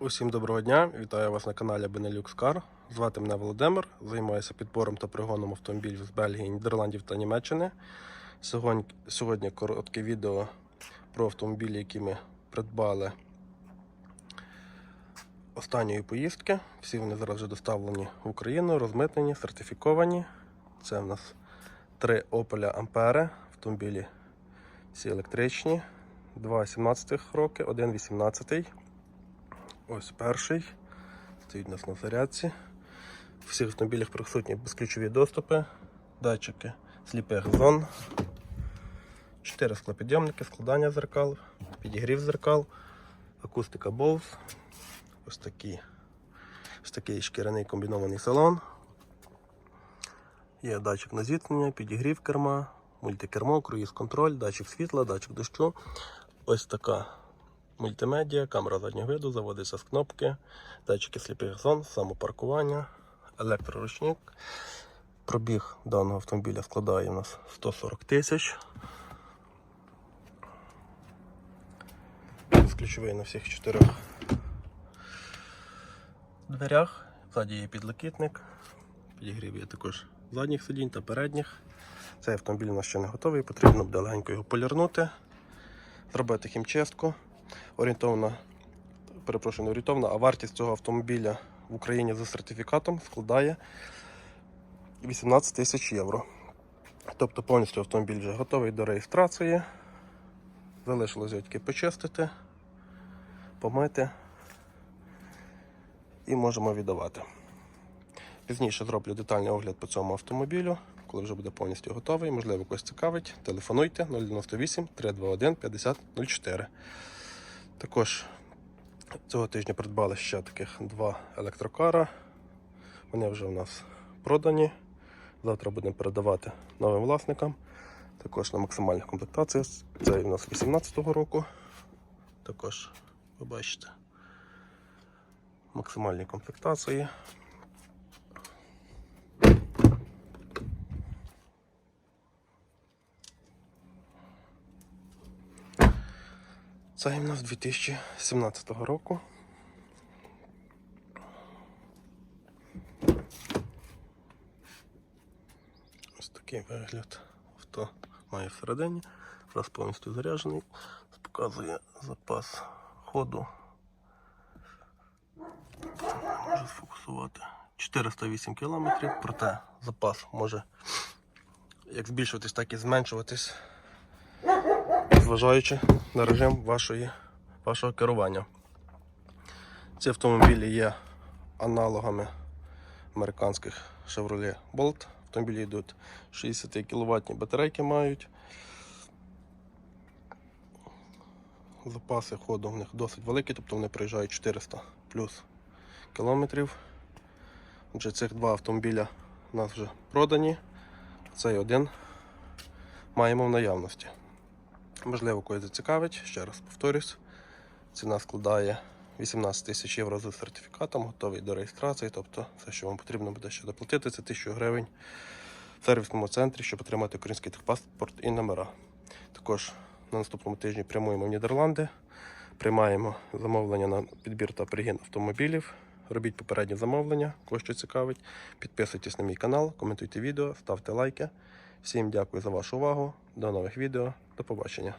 Усім доброго дня! Вітаю вас на каналі Benelux Car. Звати мене Володимир. Займаюся підбором та пригоном автомобілів з Бельгії, Нідерландів та Німеччини. Сьогодні, сьогодні коротке відео про автомобілі, які ми придбали останньої поїздки. Всі вони зараз вже доставлені в Україну, розмитнені, сертифіковані. Це в нас три Opel Ampere, автомобілі всі електричні. Два 17 роки, один 18. Ось перший. Стоїть у нас на зарядці. В всіх автомобілях присутні безключові доступи, датчики сліпих зон, 4 склопідйомники, складання зеркал, підігрів зеркал, акустика Bose, ось такі, ось такий шкіряний комбінований салон. Є датчик на зіткнення, підігрів керма, мультикермо, круїз контроль, датчик світла, датчик дощу. Ось така мультимедіа, камера заднього виду, заводиться з кнопки, датчики сліпих зон, самопаркування, електроручник. Пробіг даного автомобіля складає у нас 140 тисяч. Ключовий на всіх чотирьох дверях. Ззаді є підлокітник. Підігрів є також задніх сидінь та передніх. Цей автомобіль у нас ще не готовий, потрібно буде легенько його полірнути, зробити хімчистку. Орієнтовна, перепрошую, не орієнтовна, а вартість цього автомобіля в Україні за сертифікатом складає 18 тисяч євро. Тобто повністю автомобіль вже готовий до реєстрації. Залишилось тільки почистити, помити і можемо віддавати. Пізніше зроблю детальний огляд по цьому автомобілю, коли вже буде повністю готовий. Можливо, когось цікавить. Телефонуйте 098 321 5004. Також цього тижня придбали ще таких два електрокара. Вони вже у нас продані. Завтра будемо передавати новим власникам. Також на максимальних комплектаціях. Це у нас 18-го року. Також ви бачите максимальні комплектації. Це у нас 2017 року. Ось такий вигляд авто має всередині. Зараз повністю заряджений. Показує запас ходу. Можу сфокусувати. 408 км, проте запас може як збільшуватись, так і зменшуватись зважаючи на режим вашої, вашого керування. Ці автомобілі є аналогами американських Chevrolet Bolt. Автомобілі йдуть 60 кВт батарейки мають. Запаси ходу в них досить великі, тобто вони проїжджають 400 плюс кілометрів. Отже, цих два автомобіля у нас вже продані. Цей один маємо в наявності. Можливо, когось зацікавить, ще раз повторюсь. Ціна складає 18 тисяч євро за сертифікатом, готовий до реєстрації. Тобто все, що вам потрібно буде ще доплатити, це 1000 гривень в сервісному центрі, щоб отримати український техпаспорт і номера. Також на наступному тижні прямуємо в Нідерланди, приймаємо замовлення на підбір та пригін автомобілів. Робіть попереднє замовлення, кого що цікавить. Підписуйтесь на мій канал, коментуйте відео, ставте лайки. Всім дякую за вашу увагу. До нових відео. До побачення.